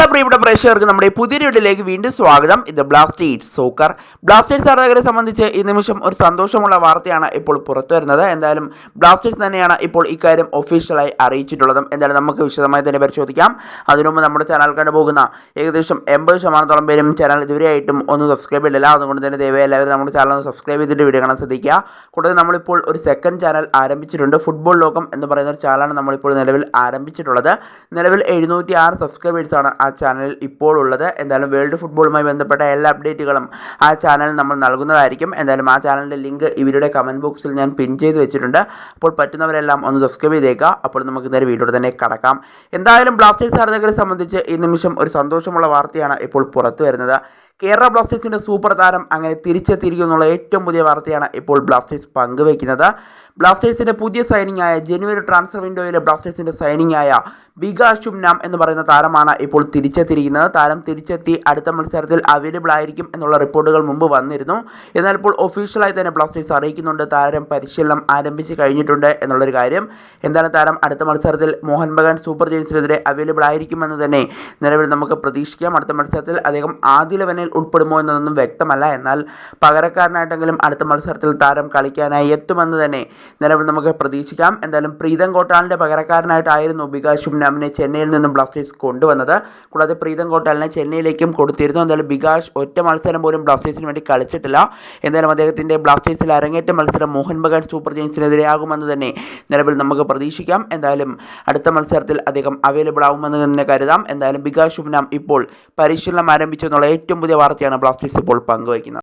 എല്ലാ പ്രിയപ്പെട്ട പ്രേക്ഷകർക്കും നമ്മുടെ പുതിയ വീഡിയോയിലേക്ക് വീണ്ടും സ്വാഗതം. ഇത് ബ്ലാസ്റ്റേഴ്സ് സോക്കർ ബ്ലാസ്റ്റേഴ്സ് ആരാധകരെ സംബന്ധിച്ച് ഈ നിമിഷം ഒരു സന്തോഷമുള്ള വാർത്തയാണ് ഇപ്പോൾ പുറത്തു വരുന്നത്. എന്തായാലും ബ്ലാസ്റ്റേഴ്സ് തന്നെയാണ് ഇപ്പോൾ ഇക്കാര്യം ഒഫീഷ്യലായി അറിയിച്ചിട്ടുള്ളതും. എന്തായാലും നമുക്ക് വിശദമായി തന്നെ പരിശോധിക്കാം. അതിനുമുമ്പ് നമ്മുടെ ചാനൽ കണ്ടു പോകുന്ന ഏകദേശം എൺപത് ശതമാനത്തോളം പേരും ചാനൽ ഇതുവരെയായിട്ടും ഒന്ന് സബ്സ്ക്രൈബ് ചെയ്തില്ല അതുകൊണ്ട് തന്നെ ദയവായി എല്ലാവരും നമ്മുടെ ചാനൽ ഒന്ന് സബ്സ്ക്രൈബ് ചെയ്തിട്ട് വീഡിയോ കാണാൻ ശ്രദ്ധിക്കുക. കൂടാതെ നമ്മളിപ്പോൾ ഒരു സെക്കൻഡ് ചാനൽ ആരംഭിച്ചിട്ടുണ്ട്. ഫുട്ബോൾ ലോകം എന്ന് പറയുന്ന ഒരു ചാനലാണ് നമ്മളിപ്പോൾ നിലവിൽ ആരംഭിച്ചിട്ടുള്ളത്. നിലവിൽ എഴുന്നൂറ്റി ആറ് സബ്സ്ക്രൈബേഴ്സാണ് ആ ചാനലിൽ ഇപ്പോൾ ഉള്ളത് എന്തായാലും വേൾഡ് ഫുട്ബോളുമായി ബന്ധപ്പെട്ട എല്ലാ അപ്ഡേറ്റുകളും ആ ചാനലിൽ നമ്മൾ നൽകുന്നതായിരിക്കും. എന്തായാലും ആ ചാനലിന്റെ ലിങ്ക് ഇവരുടെ കമന്റ് ബോക്സിൽ ഞാൻ പിൻ ചെയ്ത് വെച്ചിട്ടുണ്ട്. അപ്പോൾ പറ്റുന്നവരെല്ലാം ഒന്ന് സബ്സ്ക്രൈബ് ചെയ്തേക്കുക. അപ്പോൾ നമുക്ക് ഇന്നലെ വീഡിയോ തന്നെ കടക്കാം. എന്തായാലും ബ്ലാസ്റ്റേഴ്സ് ആരാധകരെ സംബന്ധിച്ച് ഈ നിമിഷം ഒരു സന്തോഷമുള്ള വാർത്തയാണ് ഇപ്പോൾ പുറത്തു വരുന്നത് കേരള ബ്ലാസ്റ്റേഴ്സിന്റെ സൂപ്പർ താരം അങ്ങനെ തിരിച്ചെത്തിയിരിക്കുന്നുള്ള ഏറ്റവും പുതിയ വാർത്തയാണ് ഇപ്പോൾ ബ്ലാസ്റ്റേഴ്സ് പങ്കുവയ്ക്കുന്നത്. ബ്ലാസ്റ്റേഴ്സിന്റെ പുതിയ സൈനിങ് ആയ ജനുവരി ട്രാൻസ്ഫർ വിൻഡോയിലെ ബ്ലാസ്റ്റേഴ്സിന്റെ സൈനിങ് ആയ ബികാഷും നാം എന്ന് പറയുന്ന താരമാണ് ഇപ്പോൾ തിരിച്ചെത്തിയിരിക്കുന്നത് താരം തിരിച്ചെത്തി അടുത്ത മത്സരത്തിൽ അവൈലബിൾ ആയിരിക്കും എന്നുള്ള റിപ്പോർട്ടുകൾ മുമ്പ് വന്നിരുന്നു. എന്നാൽ ഇപ്പോൾ ഒഫീഷ്യലായി തന്നെ ബ്ലാസ്റ്റേഴ്സ് അറിയിക്കുന്നുണ്ട് താരം പരിശീലനം ആരംഭിച്ച് കഴിഞ്ഞിട്ടുണ്ട് എന്നുള്ളൊരു കാര്യം. എന്തായാലും താരം അടുത്ത മത്സരത്തിൽ മോഹൻ ബഗാൻ സൂപ്പർ ജെയിൻസിനെതിരെ അവൈലബിൾ ആയിരിക്കുമെന്ന് തന്നെ നിലവിൽ നമുക്ക് പ്രതീക്ഷിക്കാം. അടുത്ത മത്സരത്തിൽ അദ്ദേഹം ആദ്യ ലെവനിൽ ഉൾപ്പെടുമോ എന്നതൊന്നും വ്യക്തമല്ല. എന്നാൽ പകരക്കാരനായിട്ടെങ്കിലും അടുത്ത മത്സരത്തിൽ താരം കളിക്കാനായി എത്തുമെന്ന് തന്നെ നിലവിൽ നമുക്ക് പ്രതീക്ഷിക്കാം. എന്തായാലും പ്രീതം കോട്ടാലിന്റെ പകരക്കാരനായിട്ടായിരുന്നു ബികാസ് ശുംനാമിനെ ചെന്നൈയിൽ നിന്നും ബ്ലാസ്റ്റേഴ്സ് കൊണ്ടുവന്നത്. കൂടാതെ പ്രീതം കോട്ടാലിനെ ചെന്നൈയിലേക്കും കൊടുത്തിരുന്നു. എന്തായാലും ബികാഷ് ഒറ്റ മത്സരം പോലും ബ്ലാസ്റ്റേഴ്സിന് വേണ്ടി കളിച്ചിട്ടില്ല. എന്തായാലും അദ്ദേഹത്തിന്റെ ബ്ലാസ്റ്റേഴ്സിൽ അരങ്ങേറ്റ മത്സരം മോഹൻ ബഗാൻ സൂപ്പർ ജെയിൻസിനെതിരെയാകുമെന്ന് തന്നെ നിലവിൽ നമുക്ക് പ്രതീക്ഷിക്കാം. എന്തായാലും അടുത്ത മത്സരത്തിൽ അദ്ദേഹം അവൈലബിൾ ആകുമെന്ന് തന്നെ കരുതാം. എന്തായാലും ബികാഷ് ശുംനാം ഇപ്പോൾ പരിശീലനം ആരംഭിച്ചു എന്നുള്ള ഏറ്റവും പുതിയ വാർത്തയാണ് ബ്ലാസ്റ്റേഴ്സ് ഇപ്പോൾ പങ്കുവയ്ക്കുന്നത്.